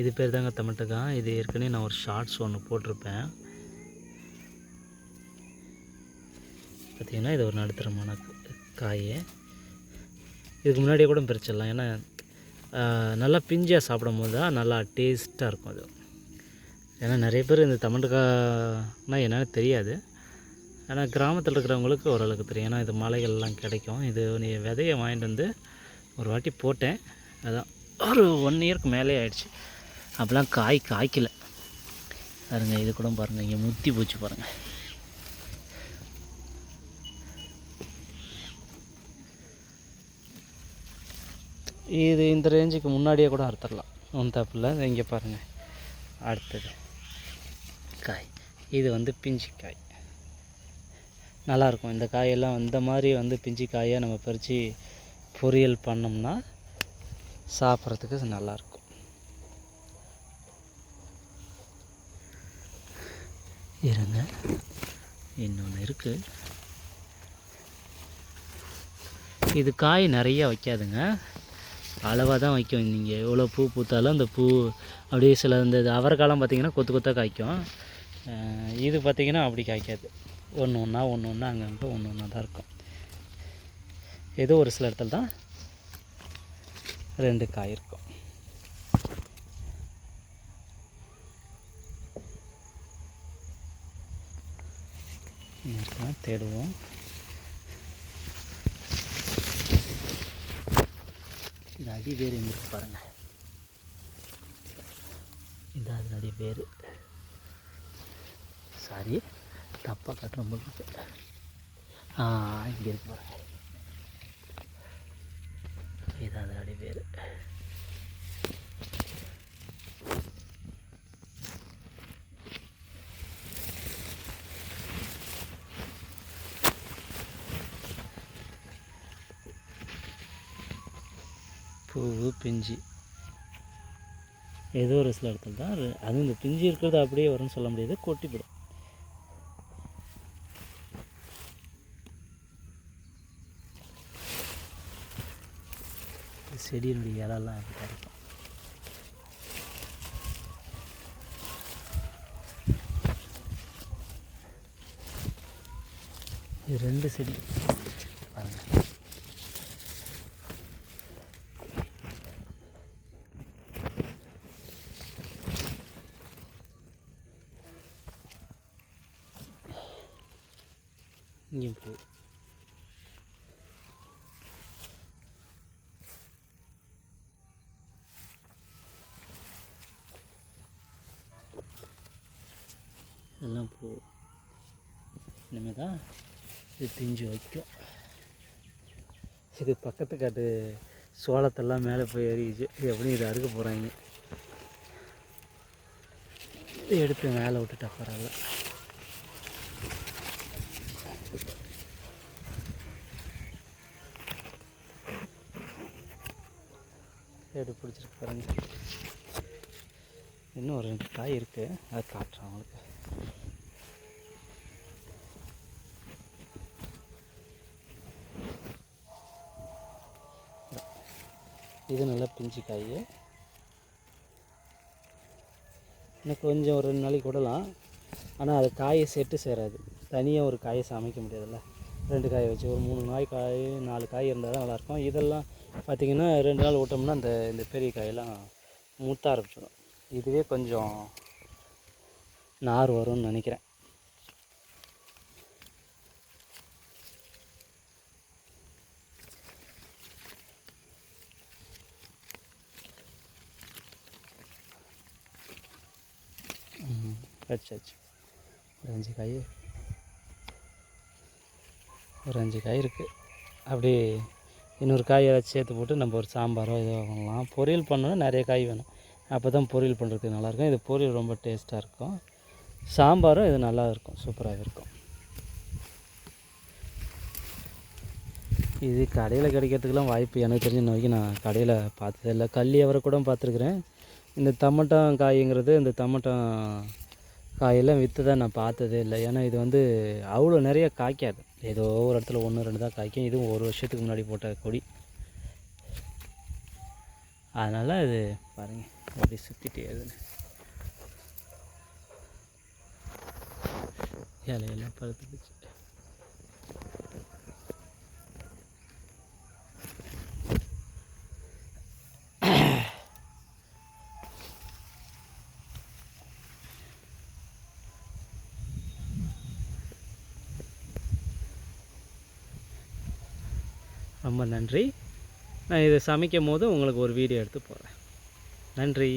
இது பேர் தாங்க தமட்டக்காய் இது ஏற்கனவே நான் ஒரு ஷார்ட்ஸ் ஒன்று போட்டிருப்பேன். பார்த்திங்கன்னா இது ஒரு நடுத்தரமான காய். இதுக்கு முன்னாடியே கூட பிரிச்சிடலாம் ஏன்னா நல்லா பிஞ்சியாக சாப்பிடும் போது தான் நல்லா டேஸ்ட்டாக இருக்கும் அது. ஏன்னா நிறைய பேர் இந்த தமண்டக்காய்னா என்னென்னு தெரியாது. ஆனால் கிராமத்தில் இருக்கிறவங்களுக்கு ஓரளவுக்கு தெரியும். ஏன்னா இது மலைகள்லாம் கிடைக்கும். இது நீ விதையை வாங்கிட்டு வந்து ஒரு வாட்டி போட்டேன். அதான். ஒரு ஒன் இயர்க்கு மேலே ஆயிடுச்சு. அப்போலாம் காய் காய்க்கல. பாருங்க இது கூட பாருங்கள் இங்கே முத்தி போச்சு பாருங்கள் இது இந்த ரேஞ்சுக்கு முன்னாடியே கூட அறுத்துடலாம். ஒன் தப்பில் இங்கே பாருங்கள் அடுத்தது காய். இது வந்து பிஞ்சு காய் நல்லாயிருக்கும் இந்த காயெல்லாம் இந்த மாதிரி வந்து பிஞ்சு காயை நம்ம பறித்து பொரியல் பண்ணோம்னா சாப்பிட்றதுக்கு நல்லாயிருக்கும். இருங்க. இன்னொன்று இருக்குது இது காய் நிறைய வைக்காதுங்க. அளவாக தான் வைக்கும். நீங்கள் எவ்வளோ பூ பூத்தாலும் அந்த பூ அப்படியே சில இந்த இது அவரைக்காலம் பார்த்தீங்கன்னா கொத்து கொத்தாக காய்க்கும். இது பார்த்திங்கன்னா அப்படி காய்க்காது. ஒன்று ஒன்றா ஒன்று ஒன்றா அங்கே ஒன்று ஒன்றா தான் இருக்கும். ஏதோ ஒரு சில இடத்துல தான் ரெண்டு காய் இருக்கும். தேடுவோம். இந்த அடி வேர் எங்கே இருக்கு பாருங்கள் இந்த அதனுடைய அடி வேர் சாரி தப்பாக கட்டுற போது ஆ இங்கே இருக்கு பாருங்கள் இதான் அது அடி வேர் பூவு பிஞ்சு. ஏதோ ஒரு சில இடத்துல தான் அது- அதுவும் இந்த பிஞ்சு இருக்கிறது அப்படியே வரும்னு சொல்ல முடியாது கொட்டிவிடும் செடியினுடைய இலெல்லாம் எனக்கு கிடைக்கும். இது ரெண்டு செடி. பாருங்க. இங்கேயும் பூ. எல்லாம் பூ. இனிமேல் தான் இது பிஞ்சு வைக்கும். இது பக்கத்து காட்டு சோளத்தெல்லாம் மேலே போய் ஏறிச்சு எப்படி இதை அறுக்க போகிறாங்க எடுத்து மேலே விட்டுட்டா பரவாயில்ல. எடுத்து பிடிச்சிருக்கு பாருங்க. இன்னும் ஒரு ரெண்டு காய் இருக்குது அதை காட்டுறேன் அவங்களுக்கு இது நல்லா பிஞ்சு காய் இன்னும் கொஞ்சம் ஒரு ரெண்டு நாளைக்கு விடலாம். ஆனால் அது காயை செட்டு சேராது. தனியாக ஒரு காயை சமைக்க முடியாதுல்ல. ரெண்டு காயை வச்சு ஒரு மூணு நாய் காய் நாலு காய் இருந்தால் தான் நல்லாயிருக்கும். இதெல்லாம் பார்த்திங்கன்னா ரெண்டு நாள் விட்டோம்னா அந்த இந்த பெரிய காயெல்லாம் முத்த ஆரம்பிச்சிடும். இதுவே கொஞ்சம் நார் வரும்னு நினைக்கிறேன். ம், வச்சாச்சு ஒரு அஞ்சு காய் ஒரு அஞ்சு காய் இருக்குது அப்படி இன்னொரு காய் ஏதாச்சும் சேர்த்து போட்டு நம்ம ஒரு சாம்பாரோ ஏதோ பண்ணலாம் பொரியல் பண்ணணும் நிறைய காய் வேணும். அப்போ தான் பொரியல் பண்ணுறதுக்கு நல்லாயிருக்கும். இது பொரியல் ரொம்ப டேஸ்ட்டாக இருக்கும். சாம்பாரும் இது நல்லா இருக்கும். சூப்பராக இருக்கும். இது கடையில் கிடைக்கிறதுக்கெல்லாம் வாய்ப்பு எனக்கு தெரிஞ்ச வரைக்கும் நான் கடையில் பார்த்ததே இல்லை. அவரை கூட பார்த்துருக்குறேன். இந்த தமட்டம் காய்ங்கிறது இந்த தமட்டம் காயெல்லாம் விற்று தான் நான் பார்த்ததே இல்லை. ஏன்னா இது வந்து அவ்வளோ நிறைய காய்க்காது. ஏதோ ஒரு இடத்துல ஒன்று ரெண்டு தான் காய்க்கும். இதுவும் ஒரு வருஷத்துக்கு முன்னாடி போட்ட கொடி. அதனால் இது பாருங்கள் அப்படி சுற்றிட்டே இருக்குதுன்னு இலையெல்லாம் பழுத்துடுச்சு. ரொம்ப நன்றி. நான் இதை சமைக்கும் போது உங்களுக்கு ஒரு வீடியோ எடுத்து போகிறேன் நன்றி.